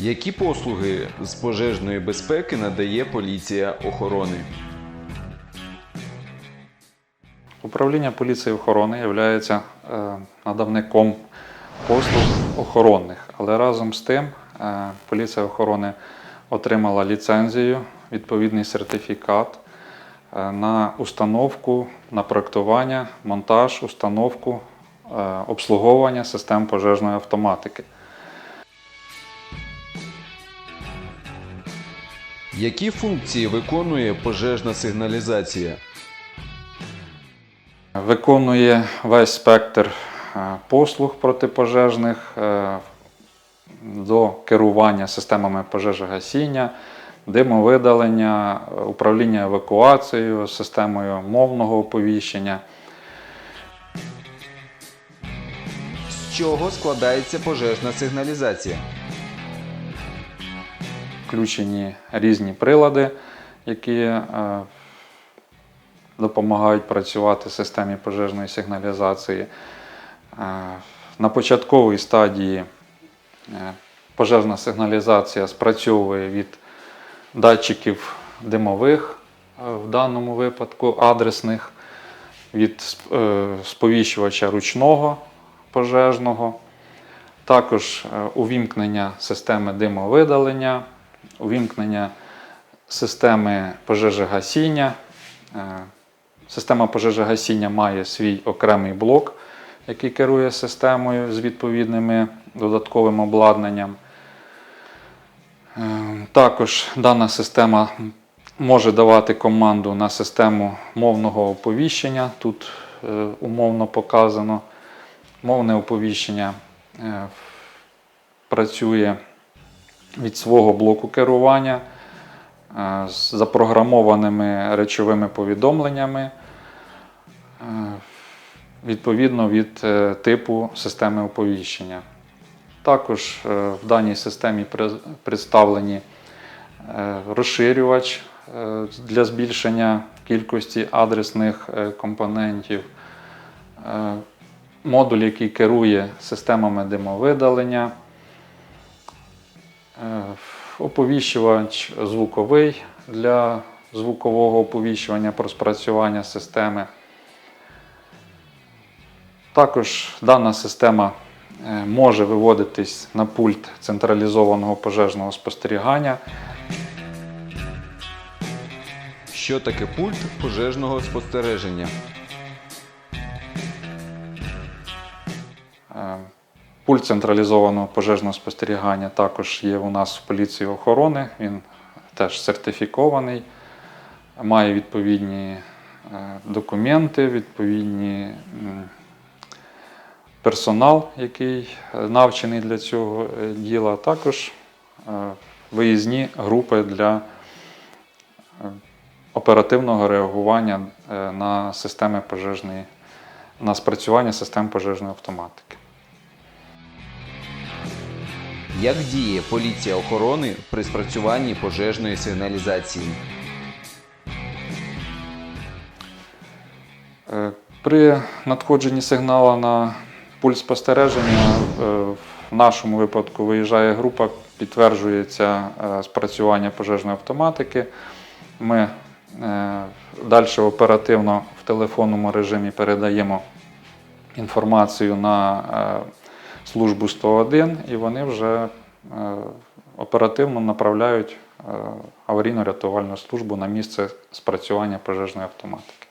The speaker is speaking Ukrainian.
Які послуги з пожежної безпеки надає поліція охорони? Управління поліції охорони є надавником послуг охоронних, але разом з тим е, поліція охорони отримала ліцензію, відповідний сертифікат е, на установку, на проектування, монтаж, установку, е, обслуговування систем пожежної автоматики. Які функції виконує пожежна сигналізація? Виконує весь спектр е, послуг протипожежних е, до керування системами пожежогасіння, димовидалення, управління евакуацією, системою мовного оповіщення. З чого складається пожежна сигналізація? Включені різні прилади, які е, допомагають працювати системі пожежної сигналізації. Е, На початковій стадії е, пожежна сигналізація спрацьовує від датчиків димових, в даному випадку адресних, від сповіщувача ручного пожежного, також увімкнення системи димовидалення, увімкнення системи пожежогасіння. Е, Система пожежогасіння має свій окремий блок, який керує системою з відповідними додатковим обладнанням. Е, Також дана система може давати команду на систему мовного оповіщення. Тут е, умовно показано. Мовне оповіщення працює від свого блоку керування е, з запрограмованими речовими повідомленнями е, відповідно від е, типу системи оповіщення. Також в даній системі представлені розширювач для збільшення кількості адресних компонентів, модуль, який керує системами димовидалення, оповіщувач звуковий для звукового оповіщування про спрацювання системи. Також дана система е, може виводитись на пульт централізованого пожежного спостерігання. Що таке пульт пожежного спостереження? Пульт централізованого пожежного спостерігання також є у нас в поліції охорони. Він теж сертифікований, має відповідні е, документи, відповідні персонал, який е, навчений для цього е, діла, а також виїзні групи для оперативного реагування на системи пожежної, на спрацювання систем пожежної автоматики. Як діє поліція охорони при спрацюванні пожежної сигналізації? Е, При надходженні сигналу на пульс спостереження е, в нашому випадку виїжджає група, підтверджується е, спрацювання пожежної автоматики. Ми далі оперативно в телефонному режимі передаємо інформацію на службу 101 і вони вже е, оперативно направляють е, аварійно-рятувальну службу на місце спрацювання пожежної автоматики.